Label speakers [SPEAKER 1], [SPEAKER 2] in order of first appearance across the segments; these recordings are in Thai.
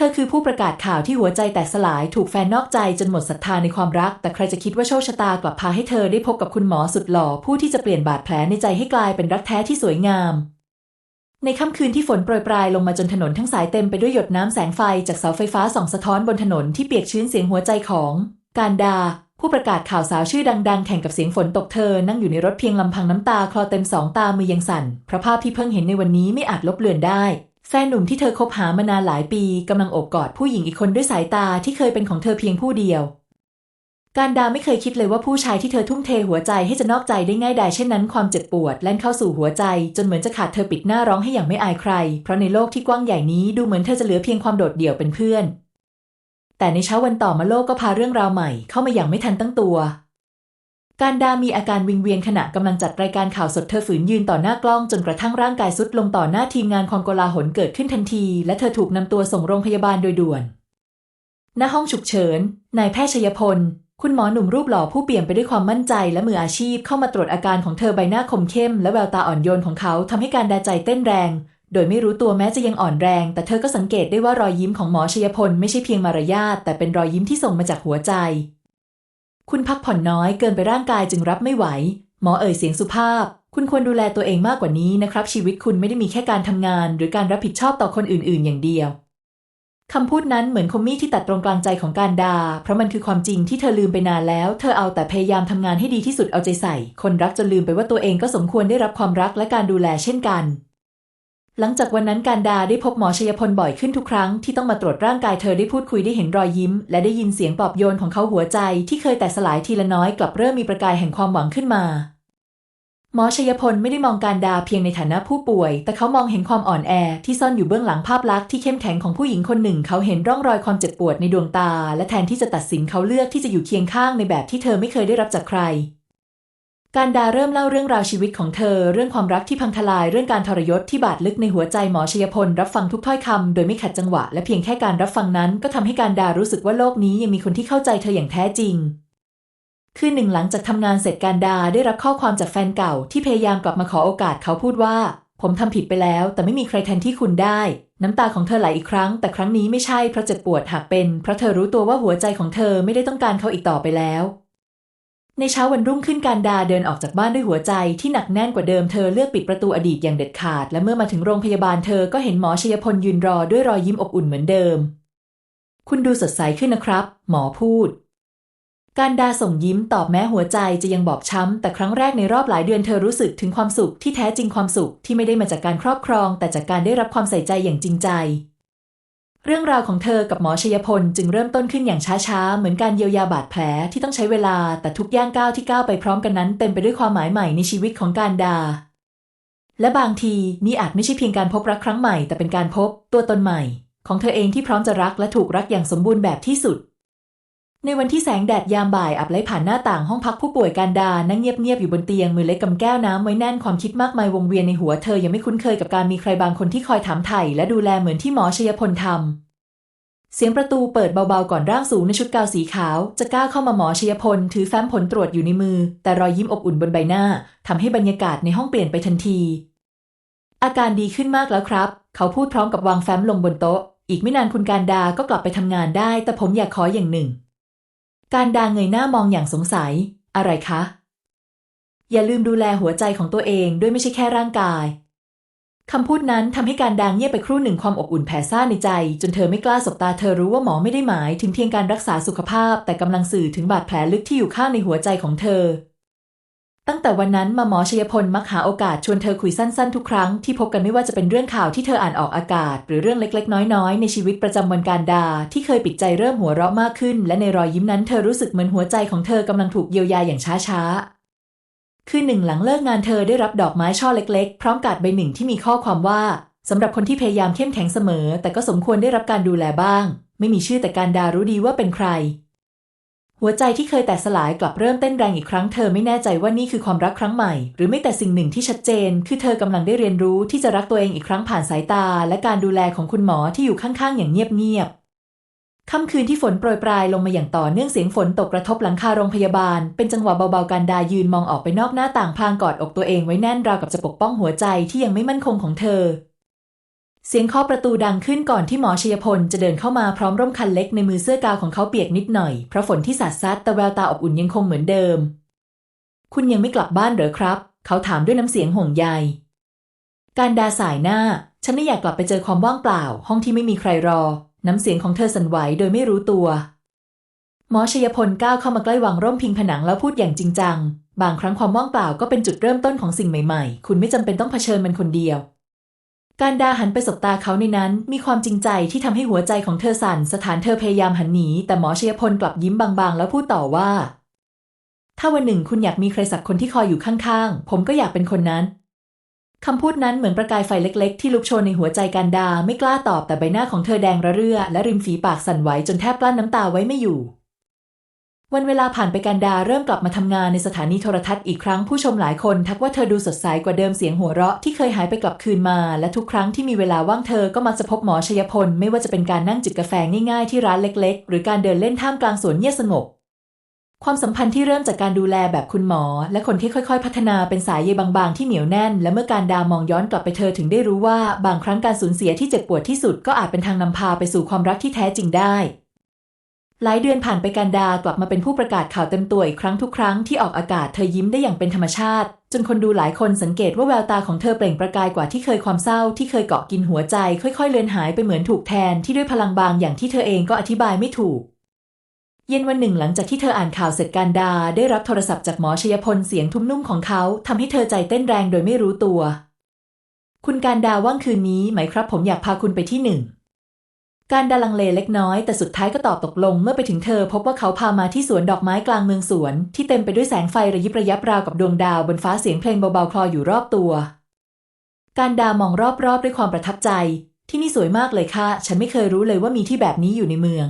[SPEAKER 1] ธอคือผู้ประกาศข่าวที่หัวใจแตกสลายถูกแฟนนอกใจจนหมดศรัทธาในความรัก แต่ใครจะคิดว่าโชคชะตากลับพาให้เธอได้พบกับคุณหมอสุดหล่อ ผู้ที่จะเปลี่ยนบาดแผลในใจให้กลายเป็นรักแท้ที่สวยงาม ในค่ำคืนที่ฝนโปรยปลายลงมาจนถนนทั้งสายเต็มไปด้วยหยดน้ำแสงไฟจากเสาไฟฟ้าส่องสะท้อนบนถนนที่เปียกชื้นเสียงหัวใจของ การดา ผู้ประกาศข่าวสาวชื่อดัง ๆ แข่งกับเสียงฝนตกเธอ นั่งอยู่ในรถเพียงลำพังน้ำตาคลอเต็มสองตามือยังสั่นเพราะภาพที่เพิ่งเห็นในวันนี้ไม่อาจลบเลือนได้ แฟนหนุ่มที่เธอคบหามานานหลายปีกำลังโอบกอดผู้หญิงอีกคนด้วยสายตาที่เคยเป็นของเธอเพียงผู้เดียว การดาไม่เคยคิดเลยว่าผู้ชายที่เธอทุ่มเทหัวใจให้จะนอกใจได้ง่ายดายเช่นนั้นความเจ็บปวดแล่นเข้าสู่หัวใจ จนเหมือนจะขาดเธอปิดหน้าร้องให้อย่างไม่อายใคร เพราะในโลกที่กว้างใหญ่นี้ดูเหมือนเธอจะเหลือเพียงความโดดเดี่ยวเป็นเพื่อน แต่ในเช้าวันต่อมาโลกก็พาเรื่องราวใหม่เข้ามาอย่างไม่ทันตั้งตัว การดามีอาการวิงเวียนขณะกำลังจัดรายการข่าวสดเธอฝืนยืนต่อหน้ากล้องจนกระทั่งร่างกายสุดลงต่อหน้าทีมงานความโกลาหลเกิดขึ้นทันที และเธอถูกนำตัวส่งโรงพยาบาลโดยด่วน ณ ห้องฉุกเฉิน นายแพทย์ชยพล คุณหมอหนุ่มรูปหล่อผู้เปี่ยมไปด้วยความมั่นใจและมืออาชีพเข้ามาตรวจอาการของเธอใบหน้าคมเข้ม และแววตาอ่อนโยนของเขาทำให้การดาใจเต้นแรง โดยไม่รู้ตัวแม้จะยังอ่อนแรง แต่เธอก็สังเกตได้ว่ารอยยิ้มของหมอชยพลไม่ใช่เพียงมารยาทแต่เป็นรอยยิ้มที่ส่งมาจากหัวใจ คุณพักผ่อนน้อยเกินไปร่างกายจึงรับไม่ไหว หมอเอ่ยเสียงสุภาพ คุณควรดูแลตัวเองมากกว่านี้นะครับ ชีวิตคุณไม่ได้มีแค่การทำงาน หรือการรับผิดชอบต่อคนอื่น ๆ อย่างเดียวคำพูดนั้นเหมือนคมมีที่ตัดตรงกลางใจของการดา เพราะมันคือความจริงที่เธอลืมไปนานแล้ว เธอเอาแต่พยายามทำงานให้ดีที่สุดเอาใจใส่ คนรักจนลืมไปว่าตัวเองก็สมควรได้รับความรักและการดูแลเช่นกัน หลังจากวันนั้นการดาได้พบหมอชยพลบ่อยขึ้นทุกครั้งที่ต้องมาตรวจร่างกายเธอได้พูดคุยได้เห็นรอยยิ้ม และได้ยินเสียงปลอบโยนของเขาหัวใจที่เคยแตกสลายทีละน้อยกลับเริ่มมีประกายแห่งความหวังขึ้นมาหมอชยพลไม่ได้มองการดาเพียงในฐานะผู้ป่วย แต่เขามองเห็นความอ่อนแอที่ซ่อนอยู่เบื้องหลังภาพลักษณ์ที่เข้มแข็งของผู้หญิงคนหนึ่ง เขาเห็นร่องรอยความเจ็บปวดในดวงตา และแทนที่จะตัดสินเขาเลือกที่จะอยู่เคียงข้างในแบบที่เธอไม่เคยได้รับจากใคร การดาเริ่มเล่าเรื่องราวชีวิตของเธอ เรื่องความรักที่พังทลายเรื่องการทรยศที่บาดลึกในหัวใจหมอชยพล รับฟังทุกถ้อยคำโดยไม่ขัดจังหวะ และเพียงแค่การรับฟังนั้นก็ทำให้การดารู้สึกว่าโลกนี้ยังมีคนที่เข้าใจเธออย่างแท้จริง คืนหนึ่งหลังจากทำงานเสร็จการดาได้รับข้อความจากแฟนเก่า ที่พยายามกลับมาขอโอกาสเขาพูดว่า ผมทำผิดไปแล้ว แต่ไม่มีใครแทนที่คุณได้ น้ำตาของเธอไหลอีกครั้ง แต่ครั้งนี้ไม่ใช่เพราะเจ็บปวดหากเป็น เพราะเธอรู้ตัวว่าหัวใจของเธอไม่ได้ต้องการเขาอีกต่อไปแล้ว ในเช้าวันรุ่งขึ้นการดาเดินออกจากบ้านด้วยหัวใจที่หนักแน่นกว่าเดิมเธอเลือกปิดประตูอดีตอย่างเด็ดขาด และเมื่อมาถึงโรงพยาบาลเธอก็เห็นหมอชยพลยืนรอด้วยรอยยิ้มอบอุ่นเหมือนเดิม คุณดูสดใสขึ้นนะครับ หมอพูด การดาส่งยิ้มตอบแม้หัวใจจะยังบอบช้ำ แต่ครั้งแรกในรอบหลายเดือนเธอรู้สึกถึงความสุขที่แท้จริงความสุขที่ไม่ได้มาจากการครอบครอง แต่จากการได้รับความใส่ใจอย่างจริงใจ เรื่องราวของเธอกับหมอชยพลจึงเริ่มต้นขึ้นอย่างช้าๆ เหมือนการเยียวยาบาดแผลที่ต้องใช้เวลา แต่ทุกย่างก้าวที่ก้าวไปพร้อมกันนั้นเต็มไปด้วยความหมายใหม่ในชีวิตของการดา และบางทีนี่อาจไม่ใช่เพียงการพบรักครั้งใหม่ แต่เป็นการพบตัวตนใหม่ ของเธอเองที่พร้อมจะรักและถูกรักอย่างสมบูรณ์แบบที่สุด ในวันที่แสงแดดยามบ่ายอับไล้ผ่านหน้าต่างห้องพักผู้ป่วยการดา นั่งเงียบๆอยู่บนเตียงมือเล็กกำแก้วน้ำไว้แน่นความคิดมากมายวงเวียนในหัวเธอยังไม่คุ้นเคยกับการมีใครบางคนที่คอยถามไถ่และดูแลเหมือนที่หมอชยพลทำเสียงประตูเปิดเบาๆก่อนร่างสูงในชุดกาวสีขาว จะก้าวเข้ามาหมอชยพล ถือแฟ้มผลตรวจอยู่ในมือ แต่รอยยิ้มอบอุ่นบนใบหน้าทำให้บรรยากาศในห้องเปลี่ยนไปทันที อาการดีขึ้นมากแล้วครับ เขาพูดพร้อมกับวางแฟ้มลงบนโต๊ะ อีกไม่นานคุณการดาก็กลับไปทำงานได้ แต่ผมอยากขออย่างหนึ่ง การดาเงยหน้ามองอย่างสงสัย อะไรคะ อย่าลืมดูแลหัวใจของตัวเองด้วยไม่ใช่แค่ร่างกายคำพูดนั้นทำให้การดางเงียบไปครู่หนึ่งความอบอุ่นแผ่ซ่านในใจ จนเธอไม่กล้าสบตาเธอรู้ว่าหมอไม่ได้หมาย ถึงเพียงการรักษาสุขภาพ แต่กำลังสื่อถึงบาดแผลลึกที่อยู่ข้างในหัวใจของเธอ ตั้งแต่วันนั้นมาหมอชยพลมักหาโอกาสชวนเธอคุยสั้นๆทุกครั้งที่พบกันไม่ว่าจะเป็นเรื่องข่าวที่เธออ่านออกอากาศ หรือเรื่องเล็กๆ น้อยๆ ในชีวิตประจำวันการดา ที่เคยปิดใจเริ่มหัวเราะมากขึ้น และในรอยยิ้มนั้นเธอรู้สึกเหมือนหัวใจของเธอกำลังถูกเยียวยาอย่างช้าๆ คืนหนึ่งหลังเลิกงานเธอได้รับดอกไม้ช่อเล็กๆ พร้อมการ์ดใบหนึ่งที่มีข้อความว่าสำหรับคนที่พยายามเข้มแข็งเสมอ แต่ก็สมควรได้รับการดูแลบ้าง ไม่มีชื่อแต่การดารู้ดีว่าเป็นใคร หัวใจที่เคยแตกสลายกลับเริ่มเต้นแรงอีกครั้งเธอไม่แน่ใจว่านี่คือความรักครั้งใหม่ หรือไม่แต่สิ่งหนึ่งที่ชัดเจน คือเธอกำลังได้เรียนรู้ที่จะรักตัวเองอีกครั้งผ่านสายตา และการดูแลของคุณหมอที่อยู่ข้างๆ อย่างเงียบๆค่ำคืนที่ฝนโปรยปลายลงมาอย่างต่อเนื่องเสียงฝนตกกระทบหลังคาโรงพยาบาล เป็นจังหวะเบาๆการดายืนมองออกไปนอกหน้าต่างพลางกอดอกตัวเองไว้แน่นราวกับจะปกป้องหัวใจที่ยังไม่มั่นคงของเธอ เสียงเคาะประตูดังขึ้นก่อนที่หมอชยพลจะเดินเข้ามาพร้อมร่มคันเล็กในมือเสื้อกาวของเขาเปียกนิดหน่อย เพราะฝนที่สาดซัดแต่แววตาอบอุ่นยังคงเหมือนเดิม คุณยังไม่กลับบ้านเหรอครับ เขาถามด้วยน้ำเสียงห่วงใย การดาสายหน้า ฉันไม่อยากกลับไปเจอความว่างเปล่า ห้องที่ไม่มีใครรอ น้ำเสียงของเธอสั่นไหวโดยไม่รู้ตัว หมอชยพลก้าวเข้ามาใกล้วางร่มพิงผนังแล้วพูดอย่างจริงจัง บางครั้งความว่างเปล่าก็เป็นจุดเริ่มต้นของสิ่งใหม่ ๆ คุณไม่จำเป็นต้องเผชิญมันคนเดียว การดาหันไปสบตาเขาในนั้น มีความจริงใจที่ทำให้หัวใจของเธอสั่น สถานเธอพยายามหันหนี แต่หมอเชยพลกลับยิ้มบางๆ แล้วพูดต่อว่า ถ้าวันหนึ่งคุณอยากมีใครสักคนที่คอยอยู่ข้างๆ ผมก็อยากเป็นคนนั้นคำพูดนั้นเหมือนประกายไฟเล็กๆ ที่ลุกโชนในหัวใจการดา ไม่กล้าตอบแต่ใบหน้าของเธอแดงระเรื่อ และริมฝีปากสั่นไหวจนแทบกลั้นน้ำตาไว้ไม่อยู่ วันเวลาผ่านไปการดาเริ่มกลับมาทำงานในสถานีโทรทัศน์อีกครั้งผู้ชมหลายคนทักว่าเธอดูสดใสกว่าเดิมเสียงหัวเราะที่เคยหายไปกลับคืนมา และทุกครั้งที่มีเวลาว่างเธอก็มักจะพบหมอชยพล ไม่ว่าจะเป็นการนั่งจิบกาแฟง่ายๆที่ร้านเล็กๆ หรือการเดินเล่นท่ามกลางสวนเงียบสงบ ความสัมพันธ์ที่เริ่มจากการดูแลแบบคุณหมอ และคนที่ค่อยๆ พัฒนาเป็นสายใยบางๆที่เหนียวแน่น และเมื่อการดามองย้อนกลับไปเธอถึงได้รู้ว่า บางครั้งการสูญเสียที่เจ็บปวดที่สุดก็อาจเป็นทางนำพาไปสู่ความรักที่แท้จริงได้ หลายเดือนผ่านไปการดากลับมาเป็นผู้ประกาศข่าวเต็มตัวอีกครั้งทุกครั้งที่ออกอากาศเธอยิ้มได้อย่างเป็นธรรมชาติ จนคนดูหลายคนสังเกตว่าแววตาของเธอเปล่งประกายกว่าที่เคยความเศร้าที่เคยเกาะกินหัวใจ ค่อยๆ เลือนหายไปเหมือนถูกแทนที่ด้วยพลังบางอย่างที่เธอเองก็อธิบายไม่ถูก เย็นวันหนึ่งหลังจากที่เธออ่านข่าวเสร็จการดา ได้รับโทรศัพท์จากหมอชยพลเสียงทุ้มนุ่มของเขาทำให้เธอใจเต้นแรงโดยไม่รู้ตัว คุณการดาว่างคืนนี้ไหมครับ ผมอยากพาคุณไปที่หนึ่ง การดาลังเลเล็กน้อยแต่สุดท้ายก็ตอบตกลงเมื่อไปถึงเธอ พบว่าเขาพามาที่สวนดอกไม้กลางเมืองสวน ที่เต็มไปด้วยแสงไฟระยิบระยับราวกับดวงดาวบนฟ้าเสียงเพลงเบาๆคลออยู่รอบตัว การดามองรอบๆด้วยความประทับใจ ที่นี่สวยมากเลยค่ะ ฉันไม่เคยรู้เลยว่ามีที่แบบนี้อยู่ในเมือง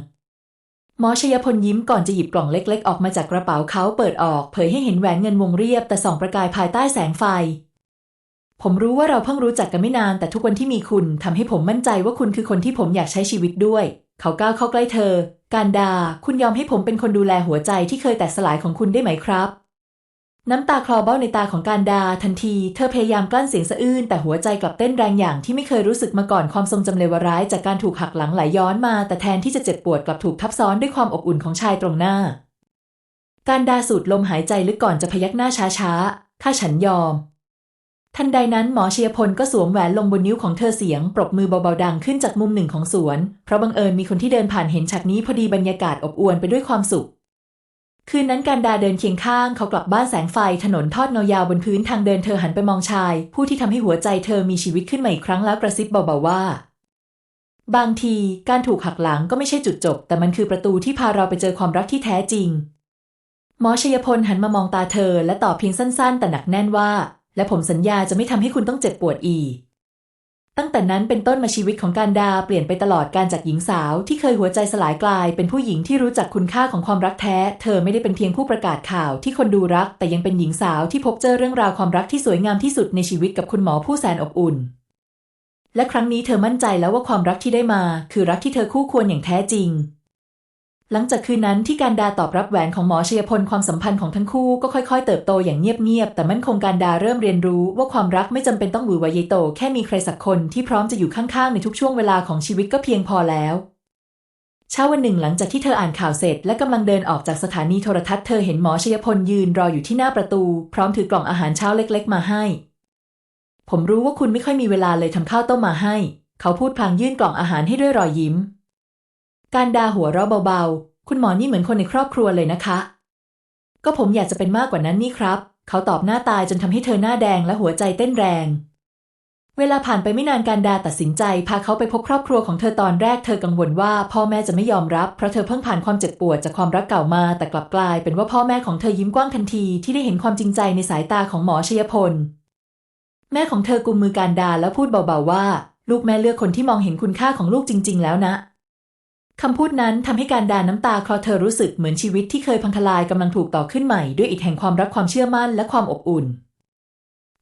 [SPEAKER 1] หมอชยพลยิ้มก่อนจะหยิบกล่องเล็ก ๆ ออกมาจากกระเป๋าเขาเปิดออก เผยให้เห็นแหวนเงินวงเรียบแต่ส่องประกายภายใต้แสงไฟ ผมรู้ว่าเราเพิ่งรู้จักกันไม่นาน แต่ทุกวันที่มีคุณทำให้ผมมั่นใจว่าคุณคือคนที่ผมอยากใช้ชีวิตด้วย เขาก้าวเข้าใกล้เธอ การดา คุณยอมให้ผมเป็นคนดูแลหัวใจที่เคยแตกสลายของคุณได้ไหมครับ น้ำตาคลอเบ้าในตาของการดา ทันที เธอพยายามกลั้นเสียงสะอื้นแต่หัวใจกลับเต้นแรงอย่างที่ไม่เคยรู้สึกมาก่อนความทรงจำเลวร้ายจากการถูกหักหลังไหลย้อนมา แต่แทนที่จะเจ็บปวดกลับถูกทับซ้อนด้วยความอบอุ่นของชายตรงหน้า การดาสูดลมหายใจลึกก่อนจะพยักหน้าช้าๆถ้าฉันยอม ทันใดนั้นหมอเชียพลก็สวมแหวนลงบนนิ้วของเธอเสียง ปรบมือเบาๆดังขึ้นจากมุมหนึ่งของสวน เพราะบังเอิญมีคนที่เดินผ่านเห็นฉากนี้พอดีบรรยากาศอบอวลไปด้วยความสุข คืนนั้นการดาเดินเคียงข้างเขากลับบ้านแสงไฟถนนทอดเงายาวบนพื้นทางเดินเธอหันไปมองชาย ผู้ที่ทำให้หัวใจเธอมีชีวิตขึ้นมาอีกครั้งแล้วกระซิบเบาๆว่า บางทีการถูกหักหลังก็ไม่ใช่จุดจบ แต่มันคือประตูที่พาเราไปเจอความรักที่แท้จริง หมอชยพลหันมามองตาเธอ และตอบเพียงสั้น ๆ แต่หนักแน่นว่า และผมสัญญาจะไม่ทำให้คุณต้องเจ็บปวดอีก ตั้งแต่นั้นเป็นต้นมาชีวิตของการดาเปลี่ยนไปตลอดการจากหญิงสาวที่เคยหัวใจสลายกลาย เป็นผู้หญิงที่รู้จักคุณค่าของความรักแท้ เธอไม่ได้เป็นเพียงผู้ประกาศข่าวที่คนดูรัก แต่ยังเป็นหญิงสาวที่พบเจอเรื่องราวความรักที่สวยงามที่สุดในชีวิตกับคุณหมอผู้แสนอบอุ่น และครั้งนี้เธอมั่นใจแล้วว่าความรักที่ได้มา คือรักที่เธอคู่ควรอย่างแท้จริง หลังจากคืนนั้นที่การดาตอบรับแหวนของหมอชยพลความสัมพันธ์ของทั้งคู่ก็ค่อยๆ เติบโตอย่างเงียบๆแต่มั่นคงการดาเริ่มเรียนรู้ว่าความรักไม่จำเป็นต้องหวือหวายใหญ่โตแค่มีใครสักคนที่พร้อมจะอยู่ข้างๆในทุกช่วงเวลาของชีวิตก็เพียงพอแล้วเช้าวันหนึ่งหลังจากที่เธออ่านข่าวเสร็จ และกำลังเดินออกจากสถานีโทรทัศน์เธอเห็นหมอชยพลยืนรออยู่ที่หน้าประตู พร้อมถือกล่องอาหารเช้าเล็ก ๆ มาให้ ผมรู้ว่าคุณไม่ค่อยมีเวลาเลยทำข้าวต้มมาให้ เขาพูดพลางยื่นกล่องอาหารให้ด้วยรอยยิ้ม การดาหัวเราะเบาๆ คุณหมอนี่เหมือนคนในครอบครัวเลยนะคะ ก็ผมอยากจะเป็นมากกว่านั้นนี่ครับ เขาตอบหน้าตายจนทำให้เธอหน้าแดงและหัวใจเต้นแรง เวลาผ่านไปไม่นานการดาตัดสินใจ พาเขาไปพบครอบครัวของเธอตอนแรกเธอกังวลว่าพ่อแม่จะไม่ยอมรับเพราะเธอเพิ่งผ่านความเจ็บปวดจากความรักเก่ามา แต่กลับกลายเป็นว่าพ่อแม่ของเธอยิ้มกว้างทันทีที่ได้เห็นความจริงใจในสายตาของหมอชยพล แม่ของเธอกุมมือการดาแล้วพูดเบาๆว่า ลูกแม่เลือกคนที่มองเห็นคุณค่าของลูกจริง ๆ แล้วนะ คำพูดนั้นทำให้การดาน้ำตาคลอเธอรู้สึกเหมือนชีวิตที่เคยพังทลายกำลังถูกต่อขึ้นใหม่ด้วยอิฐแห่งความรักความเชื่อมั่นและความอบอุ่น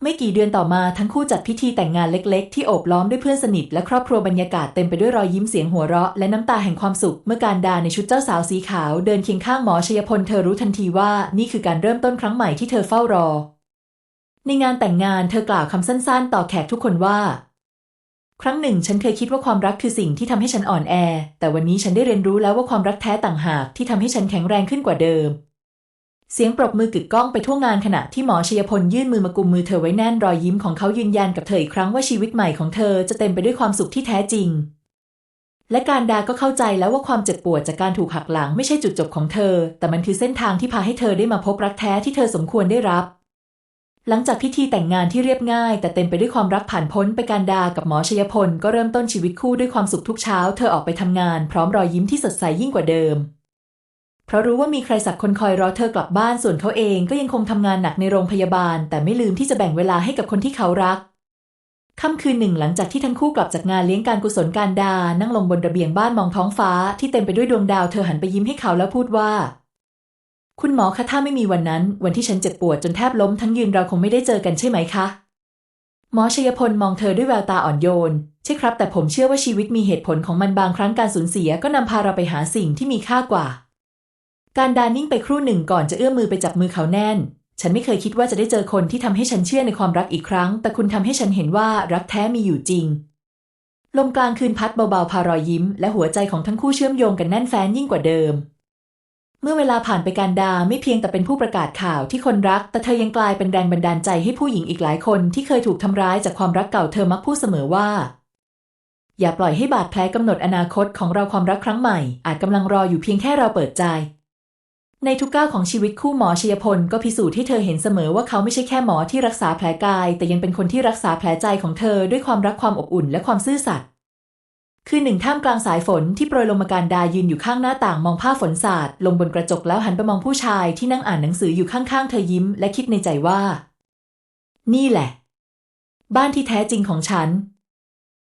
[SPEAKER 1] ไม่กี่เดือนต่อมาทั้งคู่จัดพิธีแต่งงานเล็กๆ ที่โอบล้อมด้วยเพื่อนสนิทและครอบครัวบรรยากาศเต็มไปด้วยรอยยิ้มเสียงหัวเราะและน้ำตาแห่งความสุข เมื่อการดาในชุดเจ้าสาวสีขาวเดินเคียงข้างหมอชยพลเธอรู้ทันทีว่านี่คือการเริ่มต้นครั้งใหม่ที่เธอเฝ้ารอ ในงานแต่งงานเธอกล่าวคำสั้นๆ ต่อแขกทุกคนว่า ครั้งหนึ่งฉันเคยคิดว่าความรักคือสิ่งที่ทำให้ฉันอ่อนแอ แต่วันนี้ฉันได้เรียนรู้แล้วว่าความรักแท้ต่างหากที่ทำให้ฉันแข็งแรงขึ้นกว่าเดิม เสียงปรบมือกึกก้องไปทั่วงานขณะที่หมอชยพลยื่นมือมากุมมือเธอไว้แน่นรอยยิ้มของเขายืนยันกับเธออีกครั้งว่าชีวิตใหม่ของเธอจะเต็มไปด้วยความสุขที่แท้จริง และการดาก็เข้าใจแล้วว่าความเจ็บปวดจากการถูกหักหลังไม่ใช่จุดจบของเธอ แต่มันคือเส้นทางที่พาให้เธอได้มาพบรักแท้ที่เธอสมควรได้รับ หลังจากพิธีแต่งงานที่เรียบง่าย แต่เต็มไปด้วยความรักผ่านพ้นไปการดากับหมอชยพล ก็เริ่มต้นชีวิตคู่ด้วยความสุขทุกเช้า เธอออกไปทำงานพร้อมรอยยิ้มที่สดใสยิ่งกว่าเดิม เพราะรู้ว่ามีใครสักคนคอยรอเธอกลับบ้านส่วนเขาเองก็ยังคงทำงานหนักในโรงพยาบาล แต่ไม่ลืมที่จะแบ่งเวลาให้กับคนที่เขารักค่ำคืนหนึ่งหลังจากที่ทั้งคู่กลับจากงานเลี้ยงการกุศลการดา นั่งลงบนระเบียงบ้านมองท้องฟ้าที่เต็มไปด้วยดวงดาวเธอหันไปยิ้มให้เขาแล้วพูดว่า คุณหมอคะถ้าไม่มีวันนั้น วันที่ฉันเจ็บปวดจนแทบล้มทั้งยืนเราคงไม่ได้เจอกันใช่ไหมคะหมอชยพลมองเธอด้วยแววตาอ่อนโยน ใช่ครับ แต่ผมเชื่อว่าชีวิตมีเหตุผลของมันบางครั้งการสูญเสียก็นำพาเราไปหาสิ่งที่มีค่ากว่า การดานิ่งไปครู่หนึ่งก่อนจะเอื้อมมือไปจับมือเขาแน่น ฉันไม่เคยคิดว่าจะได้เจอคนที่ทำให้ฉันเชื่อในความรักอีกครั้ง แต่คุณทำให้ฉันเห็นว่ารักแท้มีอยู่จริง ลมกลางคืนพัดเบาๆพารอยยิ้ม และหัวใจของทั้งคู่เชื่อมโยงกันแน่นแฟ้นยิ่งกว่าเดิม เมื่อเวลาผ่านไปการดาไม่เพียงแต่เป็นผู้ประกาศข่าวที่คนรัก แต่เธอยังกลายเป็นแรงบันดาลใจให้ผู้หญิงอีกหลายคนที่เคยถูกทำร้ายจากความรักเก่าเธอมักพูดเสมอว่า อย่าปล่อยให้บาดแผลกำหนดอนาคตของเราความรักครั้งใหม่ อาจกำลังรออยู่เพียงแค่เราเปิดใจ ในทุกก้าวของชีวิตคู่หมอชยพลก็พิสูจน์ให้เธอเห็นเสมอว่าเขาไม่ใช่แค่หมอที่รักษาแผลกาย แต่ยังเป็นคนที่รักษาแผลใจของเธอด้วยความรักความอบอุ่นและความซื่อสัตย์ คือหนึ่งท่ามกลางสายฝนที่โปรยลงมาการดายืนอยู่ข้างหน้าต่างมองผ้าฝนสาดลงบนกระจกแล้วหันไปมองผู้ชายที่นั่งอ่านหนังสืออยู่ข้างๆ เธอยิ้มและคิดในใจว่า นี่แหละ บ้านที่แท้จริงของฉัน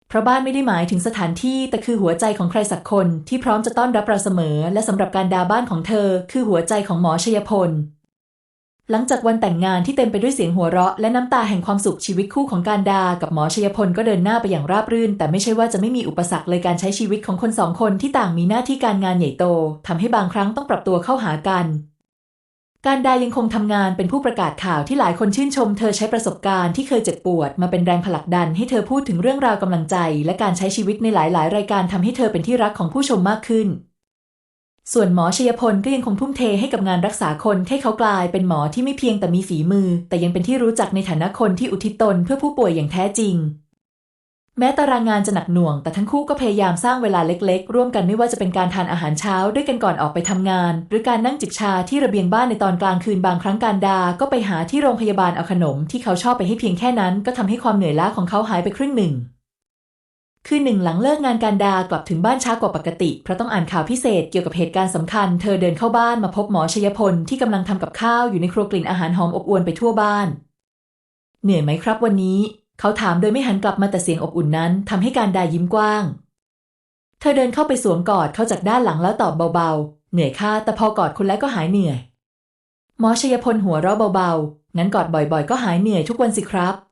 [SPEAKER 1] เพราะบ้านไม่ได้หมายถึงสถานที่แต่คือหัวใจของใครสักคนที่พร้อมจะต้อนรับเราเสมอ และสำหรับการดาบ้านของเธอ คือหัวใจของหมอชยพล หลังจากวันแต่งงานที่เต็มไปด้วยเสียงหัวเราะ และน้ำตาแห่งความสุขชีวิตคู่ของการดา กับหมอชยพลก็เดินหน้าไปอย่างราบรื่น แต่ไม่ใช่ว่าจะไม่มีอุปสรรคเลยการใช้ชีวิตของคนสองคนที่ต่างมีหน้าที่การงานใหญ่โตทำให้บางครั้งต้องปรับตัวเข้าหากัน การดายังคงทำงานเป็นผู้ประกาศข่าวที่หลายคนชื่นชม เธอใช้ประสบการณ์ที่เคยเจ็บปวด มาเป็นแรงผลักดันให้เธอพูดถึงเรื่องราวกำลังใจ และการใช้ชีวิตในหลาย ๆ รายการทำให้เธอเป็นที่รักของผู้ชมมากขึ้น ส่วนหมอชยพลก็ยังคงทุ่มเทให้กับงานรักษาคนให้เขากลายเป็นหมอที่ไม่เพียงแต่มีฝีมือ แต่ยังเป็นที่รู้จักในฐานะคนที่อุทิศตนเพื่อผู้ป่วยอย่างแท้จริง แม้ตารางงานจะหนักหน่วง แต่ทั้งคู่ก็พยายามสร้างเวลาเล็กๆ ร่วมกันไม่ว่าจะเป็นการทานอาหารเช้าด้วยกันก่อนออกไปทำงาน หรือการนั่งจิบชาที่ระเบียงบ้านในตอนกลางคืนบางครั้งการดา ก็ไปหาที่โรงพยาบาลเอาขนมที่เขาชอบไปให้เพียงแค่นั้น ก็ทำให้ความเหนื่อยล้าของเขาหายไปครึ่งหนึ่ง คืนหนึ่งหลังเลิกงานการดากลับถึงบ้านช้ากว่าปกติ เพราะต้องอ่านข่าวพิเศษเกี่ยวกับเหตุการณ์สำคัญ เธอเดินเข้าบ้านมาพบหมอชยพลที่กำลังทำกับข้าวอยู่ในครัวกลิ่นอาหารหอมอบอวลไปทั่วบ้าน เหนื่อยไหมครับวันนี้ เขาถามโดยไม่หันกลับมาแต่เสียงอบอุ่นนั้นทำให้การดายิ้มกว้าง เธอเดินเข้าไปสวมกอดเขาจากด้านหลังแล้วตอบเบาๆ เหนื่อยค่ะแต่พอกอดคุณแล้วก็หายเหนื่อย หมอชยพลหัวเราะเบาๆงั้นกอดบ่อยๆ ก็หายเหนื่อยทุกวันสิครับ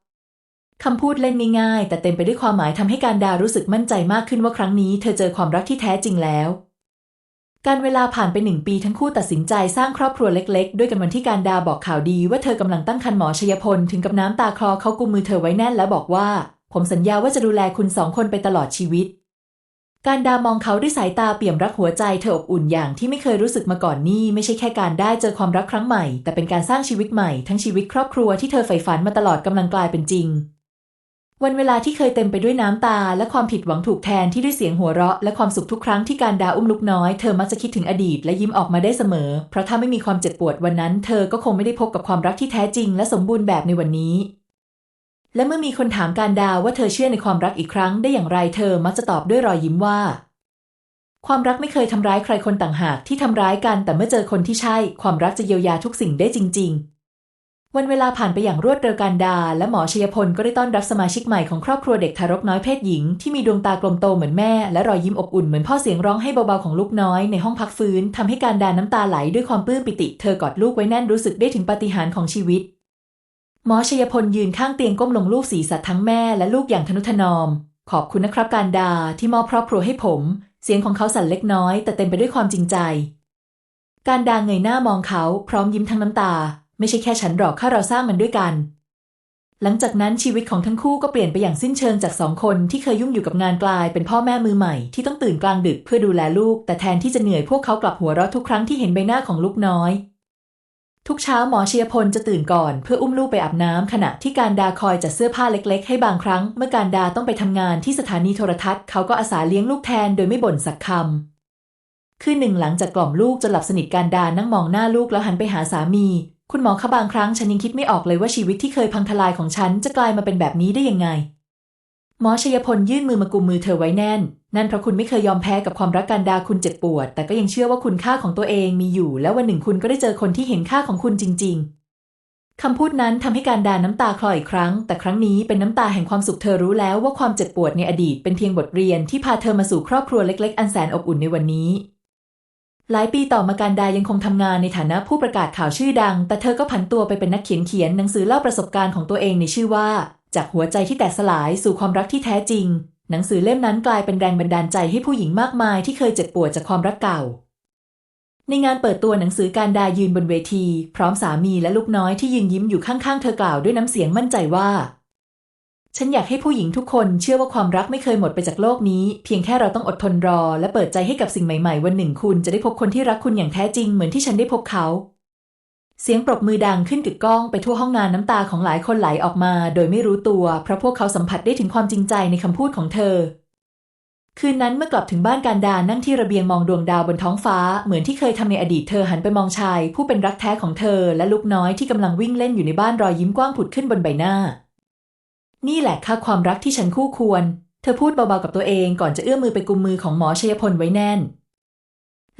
[SPEAKER 1] คำพูดเล่นง่ายๆแต่เต็มไปด้วยความหมายทำให้การดารู้สึกมั่นใจมากขึ้นว่าครั้งนี้เธอเจอความรักที่แท้จริงแล้ว การเวลาผ่านไปหนึ่งปีทั้งคู่ตัดสินใจสร้างครอบครัวเล็ก ๆ ด้วยกันวันที่การดาบอกข่าวดีว่าเธอกำลังตั้งครรภ์หมอชยพลถึงกับน้ำตาคลอเขากุมมือเธอไว้แน่นแล้วบอกว่า ผมสัญญาว่าจะดูแลคุณสองคนไปตลอดชีวิต การดามองเขาด้วยสายตาเปี่ยมรักหัวใจเธออบอุ่นอย่างที่ไม่เคยรู้สึกมาก่อนนี่ไม่ใช่แค่การได้เจอความรักครั้งใหม่ แต่เป็นการสร้างชีวิตใหม่ทั้งชีวิตครอบครัวที่เธอใฝ่ฝันมาตลอดกำลังกลายเป็นจริง วันเวลาที่เคยเต็มไปด้วยน้ำตา และความผิดหวังถูกแทนที่ด้วยเสียงหัวเราะ และความสุขทุกครั้งที่การดาอุ้มลูกน้อย เธอมักจะคิดถึงอดีตและยิ้มออกมาได้เสมอ เพราะถ้าไม่มีความเจ็บปวดวันนั้น เธอก็คงไม่ได้พบกับความรักที่แท้จริง และสมบูรณ์แบบในวันนี้ และเมื่อมีคนถามการดาว่าเธอเชื่อในความรักอีกครั้งได้อย่างไรเธอมักจะตอบด้วยรอยยิ้มว่า ความรักไม่เคยทำร้ายใครคนต่างหากที่ทำร้ายกัน แต่เมื่อเจอคนที่ใช่ ความรักจะเยียวยาทุกสิ่งได้จริง ๆ วันเวลาผ่านไปอย่างรวดเร็วการดา และหมอชยพลก็ได้ต้อนรับสมาชิกใหม่ของครอบครัวเด็กทารกน้อยเพศหญิงที่มีดวงตากลมโตเหมือนแม่ และรอยยิ้มอบอุ่นเหมือนพ่อเสียงร้องให้เบาๆของลูกน้อยในห้องพักฟื้นทำให้การดาน้ำตาไหลด้วยความปลื้มปิติ เธอกอดลูกไว้แน่นรู้สึกได้ถึงปาฏิหาริย์ของชีวิต หมอชยพลยืนข้างเตียงก้มลงลูกศีรษะทั้งแม่และลูกอย่างทนุถนอม ขอบคุณนะครับการดาที่มอบครอบครัวให้ผม เสียงของเขาสั่นเล็กน้อย แต่เต็มไปด้วยความจริงใจ การดาเงยหน้ามองเขา พร้อมยิ้มทั้งน้ำตา ไม่ใช่แค่ฉันหรอกข้าเราสร้างมันด้วยกัน หลังจากนั้นชีวิตของทั้งคู่ก็เปลี่ยนไปอย่างสิ้นเชิงจากสองคนที่เคยยุ่งอยู่กับงานกลายเป็นพ่อแม่มือใหม่ที่ต้องตื่นกลางดึกเพื่อดูแลลูก แต่แทนที่จะเหนื่อยพวกเขากลับหัวเราะทุกครั้งที่เห็นใบหน้าของลูกน้อย ทุกเช้าหมอเชียพลจะตื่นก่อนเพื่ออุ้มลูกไปอาบน้ำขณะที่การดาคอยจัดเสื้อผ้าเล็ก ๆ ให้บางครั้ง เมื่อการดาต้องไปทำงานที่สถานีโทรทัศน์เขาก็อาสาเลี้ยงลูกแทนโดยไม่บ่นสักคำคืนหนึ่งหลังจากกล่อมลูกจนหลับสนิทการดานั่งมองหน้าลูกแล้วหันไปหาสามี คุณหมอคะบางครั้งฉันยังคิดไม่ออกเลยว่าชีวิตที่เคยพังทลายของฉันจะกลายมาเป็นแบบนี้ได้ยังไง หมอชยพลยื่นมือมากุมมือเธอไว้แน่น นั่นเพราะคุณไม่เคยยอมแพ้กับความรักการดาคุณเจ็บปวด แต่ก็ยังเชื่อว่าคุณค่าของตัวเองมีอยู่ แล้ววันหนึ่งคุณก็ได้เจอคนที่เห็นค่าของคุณจริง ๆคำพูดนั้นทำให้การดาน้ำตาคลออีกครั้ง แต่ครั้งนี้เป็นน้ำตาแห่งความสุขเธอรู้แล้วว่าความเจ็บปวดในอดีตเป็นเพียงบทเรียนที่พาเธอมาสู่ครอบครัวเล็ก ๆ อันแสนอบอุ่นในวันนี้ หลายปีต่อมาการดายังคงทำงานในฐานะผู้ประกาศข่าวชื่อดัง แต่เธอก็ผันตัวไปเป็นนักเขียนเขียนหนังสือเล่าประสบการณ์ของตัวเองในชื่อว่า จากหัวใจที่แตกสลายสู่ความรักที่แท้จริง หนังสือเล่มนั้นกลายเป็นแรงบันดาลใจให้ผู้หญิงมากมายที่เคยเจ็บปวดจากความรักเก่า ในงานเปิดตัวหนังสือการดายืนบนเวที พร้อมสามีและลูกน้อยที่ยืนยิ้มอยู่ข้างๆเธอกล่าวด้วยน้ำเสียงมั่นใจว่า ฉันอยากให้ผู้หญิงทุกคนเชื่อว่าความรักไม่เคยหมดไปจากโลกนี้ เพียงแค่เราต้องอดทนรอ และเปิดใจให้กับสิ่งใหม่ๆ วันหนึ่งคุณจะได้พบคนที่รักคุณอย่างแท้จริงเหมือนที่ฉันได้พบเขา เสียงปรบมือดังขึ้นกึกก้องไปทั่วห้องงานน้ำตาของหลายคนไหลออกมา โดยไม่รู้ตัว เพราะพวกเขาสัมผัสได้ถึงความจริงใจในคำพูดของเธอ คืนนั้นเมื่อกลับถึงบ้านการดานั่งที่ระเบียงมองดวงดาวบนท้องฟ้า เหมือนที่เคยทำในอดีตเธอหันไปมองชาย ผู้เป็นรักแท้ของเธอ และลูกน้อยที่กำลังวิ่งเล่นอยู่ในบ้านรอยยิ้มกว้างผุดขึ้นบนใบหน้า นี่แหละค่าความรักที่ฉันคู่ควร เธอพูดเบาๆกับตัวเองก่อนจะเอื้อมมือไปกุมมือของหมอชยพลไว้แน่น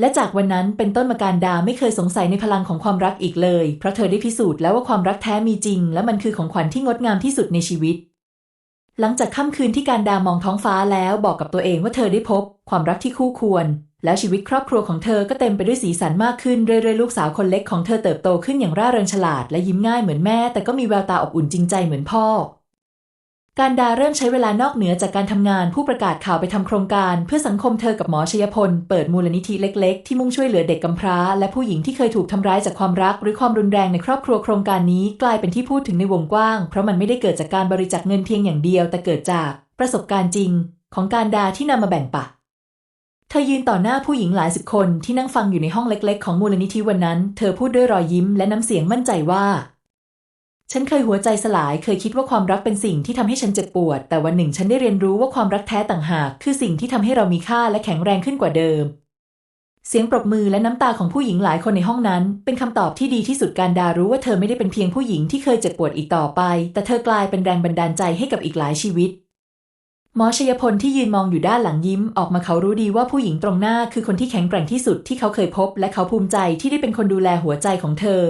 [SPEAKER 1] และจากวันนั้นเป็นต้นมาการดาไม่เคยสงสัยในพลังของความรักอีกเลย เพราะเธอได้พิสูจน์แล้วว่าความรักแท้มีจริง และมันคือของขวัญที่งดงามที่สุดในชีวิต หลังจากค่ำคืนที่การดามองท้องฟ้าแล้วบอกกับตัวเองว่าเธอได้พบ ความรักที่คู่ควร แล้วชีวิตครอบครัวของเธอก็เต็มไปด้วยสีสันมากขึ้นเรื่อยๆลูกสาวคนเล็กของเธอเติบโตขึ้นอย่างร่าเริงฉลาด และยิ้มง่ายเหมือนแม่ แต่ก็มีแววตาอบอุ่นจริงใจเหมือนพ่อ การดาเริ่มใช้เวลานอกเหนือจากการทำงานผู้ประกาศข่าวไปทำโครงการ เพื่อสังคมเธอกับหมอชยพล เปิดมูลนิธิเล็ก ๆ ที่มุ่งช่วยเหลือเด็กกำพร้า และผู้หญิงที่เคยถูกทำร้ายจากความรัก หรือความรุนแรงในครอบครัวโครงการนี้กลายเป็นที่พูดถึงในวงกว้าง เพราะมันไม่ได้เกิดจากการบริจาคเงินเพียงอย่างเดียว แต่เกิดจากประสบการณ์จริง ของการดาที่นำมาแบ่งปันเธอยืนต่อหน้าผู้หญิงหลายสิบคนที่นั่งฟังอยู่ในห้องเล็ก ๆ ของมูลนิธิวันนั้น เธอพูดด้วยรอยยิ้มและน้ำเสียงมั่นใจว่า ฉันเคยหัวใจสลาย เคยคิดว่าความรักเป็นสิ่งที่ทำให้ฉันเจ็บปวด แต่วันหนึ่งฉันได้เรียนรู้ว่าความรักแท้ต่างหาก คือสิ่งที่ทำให้เรามีค่าและแข็งแรงขึ้นกว่าเดิม เสียงปรบมือและน้ำตาของผู้หญิงหลายคนในห้องนั้น เป็นคำตอบที่ดีที่สุดการดารู้ว่าเธอไม่ได้เป็นเพียงผู้หญิงที่เคยเจ็บปวดอีกต่อไป แต่เธอกลายเป็นแรงบันดาลใจให้กับอีกหลายชีวิตหมอชยพลที่ยืนมองอยู่ด้านหลังยิ้มออกมาเขารู้ดีว่าผู้หญิงตรงหน้าคือคนที่แข็งแกร่งที่สุดที่เขาเคยพบ และเขาภูมิใจที่ได้เป็นคนดูแลหัวใจของเธอ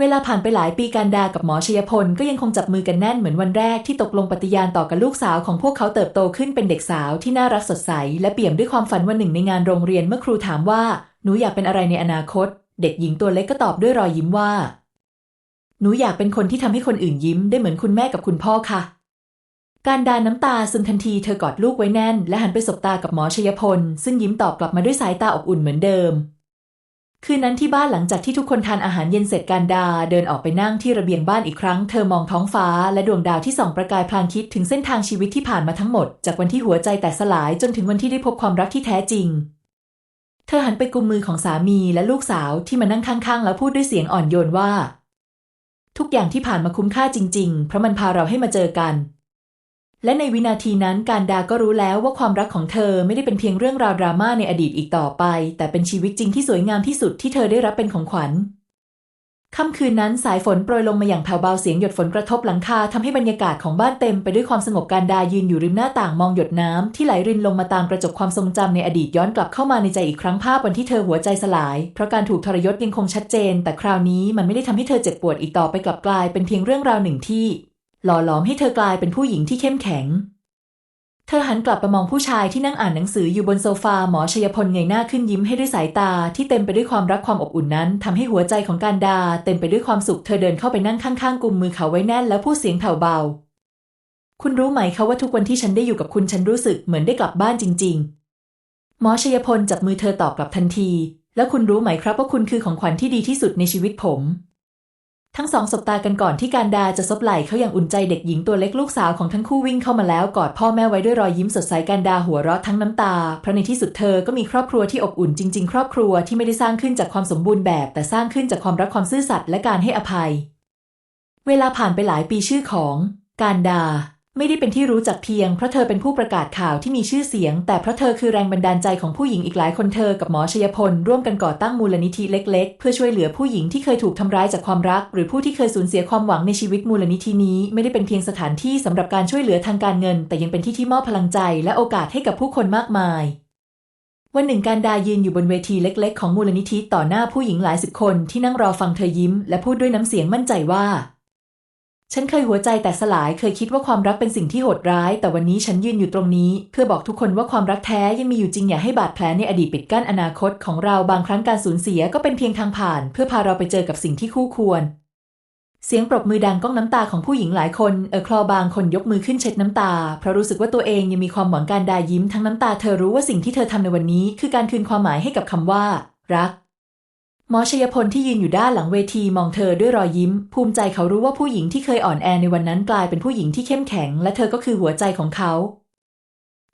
[SPEAKER 1] เวลาผ่านไปหลายปีการดากับหมอชยพลก็ยังคงจับมือกันแน่นเหมือนวันแรกที่ตกลงปฏิญาณต่อกับลูกสาวของพวกเขาเติบโตขึ้นเป็นเด็กสาวที่น่ารักสดใส และเปี่ยมด้วยความฝันวันหนึ่งในงานโรงเรียนเมื่อครูถามว่า หนูอยากเป็นอะไรในอนาคต เด็กหญิงตัวเล็กก็ตอบด้วยรอยยิ้มว่า หนูอยากเป็นคนที่ทำให้คนอื่นยิ้มได้เหมือนคุณแม่กับคุณพ่อค่ะ การดาน้ำตาซึมทันทีเธอกอดลูกไว้แน่น และหันไปสบตากับหมอชยพล ซึ่งยิ้มตอบกลับมาด้วยสายตาอบอุ่นเหมือนเดิม คืนนั้นที่บ้านหลังจากที่ทุกคนทานอาหารเย็นเสร็จการดา เดินออกไปนั่งที่ระเบียงบ้านอีกครั้ง เธอมองท้องฟ้าและดวงดาวที่ส่องประกายพลางคิดถึงเส้นทางชีวิตที่ผ่านมาทั้งหมด จากวันที่หัวใจแตกสลายจนถึงวันที่ได้พบความรักที่แท้จริง เธอหันไปกุมมือของสามีและลูกสาวที่มานั่งข้างๆ แล้วพูดด้วยเสียงอ่อนโยนว่า ทุกอย่างที่ผ่านมาคุ้มค่าจริง ๆ เพราะมันพาเราให้มาเจอกัน และในวินาทีนั้นการดาก็รู้แล้วว่าความรักของเธอไม่ได้เป็นเพียงเรื่องราวดราม่าในอดีตอีกต่อไป แต่เป็นชีวิตจริงที่สวยงามที่สุดที่เธอได้รับเป็นของขวัญค่ำคืนนั้นสายฝนโปรยลงมาอย่างแผ่วเบาเสียงหยดฝนกระทบหลังคาทำให้บรรยากาศของบ้านเต็มไปด้วยความสงบการดายืนอยู่ริมหน้าต่างมองหยดน้ำที่ไหลรินลงมาตามกระจกความทรงจำในอดีตย้อนกลับเข้ามาในใจอีกครั้งภาพวันที่เธอหัวใจสลาย เพราะการถูกทรยศยังคงชัดเจน แต่คราวนี้มันไม่ได้ทำให้เธอเจ็บปวดอีกต่อไปกลับกลายเป็นเพียงเรื่องราวหนึ่งที่ หล่อหลอมให้เธอกลายเป็นผู้หญิงที่เข้มแข็ง เธอหันกลับไปมองผู้ชายที่นั่งอ่านหนังสืออยู่บนโซฟาหมอชยพลเงยหน้าขึ้นยิ้มให้ด้วยสายตาที่เต็มไปด้วยความรักความอบอุ่นนั้นทำให้หัวใจของการดา เต็มไปด้วยความสุขเธอเดินเข้าไปนั่งข้างๆกุมมือเขาไว้แน่นแล้วพูดเสียงแผ่วเบา คุณรู้ไหมคะว่าทุกวันที่ฉันได้อยู่กับคุณฉันรู้สึกเหมือนได้กลับบ้านจริง ๆ หมอชยพลจับมือเธอตอบกลับทันที แล้วคุณรู้ไหมครับว่าคุณคือของขวัญที่ดีที่สุดในชีวิตผม ทั้งสองสบตากันก่อนที่การดาจะซบไหล่เขาอย่างอุ่นใจเด็กหญิงตัวเล็กลูกสาวของทั้งคู่วิ่งเข้ามาแล้วกอดพ่อแม่ไว้ด้วยรอยยิ้มสดใสการดาหัวเราะทั้งน้ำตา เพราะในที่สุดเธอก็มีครอบครัวที่อบอุ่นจริง ๆ ครอบครัวที่ไม่ได้สร้างขึ้นจากความสมบูรณ์แบบ แต่สร้างขึ้นจากความรักความซื่อสัตย์และการให้อภัย เวลาผ่านไปหลายปีชื่อของ การดา ไม่ได้เป็นที่รู้จักเพียงเพราะเธอเป็นผู้ประกาศข่าวที่มีชื่อเสียง แต่เพราะเธอคือแรงบันดาลใจของผู้หญิงอีกหลายคนเธอกับหมอชยพล ร่วมกันก่อตั้งมูลนิธิเล็กๆ เพื่อช่วยเหลือผู้หญิงที่เคยถูกทำร้ายจากความรัก หรือผู้ที่เคยสูญเสียความหวังในชีวิตมูลนิธินี้ ไม่ได้เป็นเพียงสถานที่สำหรับการช่วยเหลือทางการเงิน แต่ยังเป็นที่ที่มอบพลังใจ และโอกาสให้กับผู้คนมากมายวันหนึ่งการดายืนอยู่บนเวทีเล็ก ๆ ของมูลนิธิต่อหน้าผู้หญิงหลายสิบคนที่นั่งรอฟังเธอยิ้ม และพูดด้วยน้ำเสียงมั่นใจว่า ฉันเคยหัวใจแตกสลายเคยคิดว่าความรักเป็นสิ่งที่โหดร้าย แต่วันนี้ฉันยืนอยู่ตรงนี้ เพื่อบอกทุกคนว่าความรักแท้ยังมีอยู่จริงอย่าให้บาดแผลในอดีตปิดกั้นอนาคตของเราบางครั้งการสูญเสียก็เป็นเพียงทางผ่าน เพื่อพาเราไปเจอกับสิ่งที่คู่ควร เสียงปรบมือดังก้องน้ำตาของผู้หญิงหลายคนเออคลอบางคนยกมือขึ้นเช็ดน้ำตา เพราะรู้สึกว่าตัวเองยังมีความหวังการดายิ้มทั้งน้ำตาเธอรู้ว่าสิ่งที่เธอทำในวันนี้ คือการคืนความหมายให้กับคำว่า รัก หมอชยพลที่ยืนอยู่ด้านหลังเวทีมองเธอด้วยรอยยิ้ม ภูมิใจเขารู้ว่าผู้หญิงที่เคยอ่อนแอในวันนั้นกลายเป็นผู้หญิงที่เข้มแข็ง และเธอก็คือหัวใจของเขา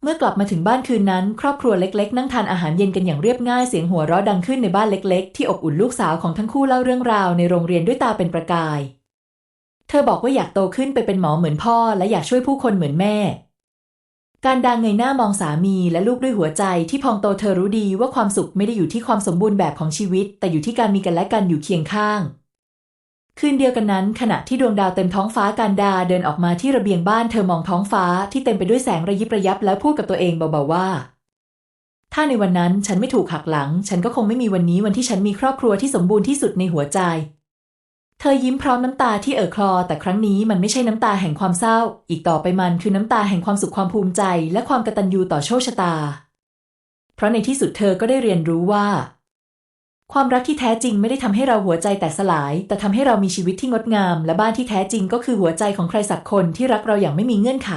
[SPEAKER 1] เมื่อกลับมาถึงบ้านคืนนั้น ครอบครัวเล็ก ๆ นั่งทานอาหารเย็นกันอย่างเรียบง่ายเสียงหัวเราะดังขึ้นในบ้านเล็ก ๆ ที่อบอุ่นลูกสาวของทั้งคู่เล่าเรื่องราวในโรงเรียนด้วยตาเป็นประกาย เธอบอกว่าอยากโตขึ้นไปเป็นหมอเหมือนพ่อ และอยากช่วยผู้คนเหมือนแม่ การดาเงยหน้ามองสามีและลูกด้วยหัวใจที่พองโตเธอรู้ดีว่าความสุขไม่ได้อยู่ที่ความสมบูรณ์แบบของชีวิต แต่อยู่ที่การมีกันและกันอยู่เคียงข้าง คืนเดียวกันนั้น ขณะที่ดวงดาวเต็มท้องฟ้าการดาเดินออกมาที่ระเบียงบ้านเธอมองท้องฟ้าที่เต็มไปด้วยแสงระยิบระยับแล้วพูดกับตัวเองเบาๆว่า ถ้าในวันนั้นฉันไม่ถูกหักหลัง ฉันก็คงไม่มีวันนี้วันที่ฉันมีครอบครัวที่สมบูรณ์ที่สุดในหัวใจ เธอยิ้มพร้อมน้ำตาที่เอ่อคลอ แต่ครั้งนี้มันไม่ใช่น้ำตาแห่งความเศร้า อีกต่อไปมันคือน้ำตาแห่งความสุขความภูมิใจ และความกตัญญูต่อโชคชะตา เพราะในที่สุดเธอก็ได้เรียนรู้ว่า ความรักที่แท้จริงไม่ได้ทำให้เราหัวใจแตกสลาย แต่ทำให้เรามีชีวิตที่งดงาม และบ้านที่แท้จริงก็คือหัวใจของใครสักคนที่รักเราอย่างไม่มีเงื่อนไข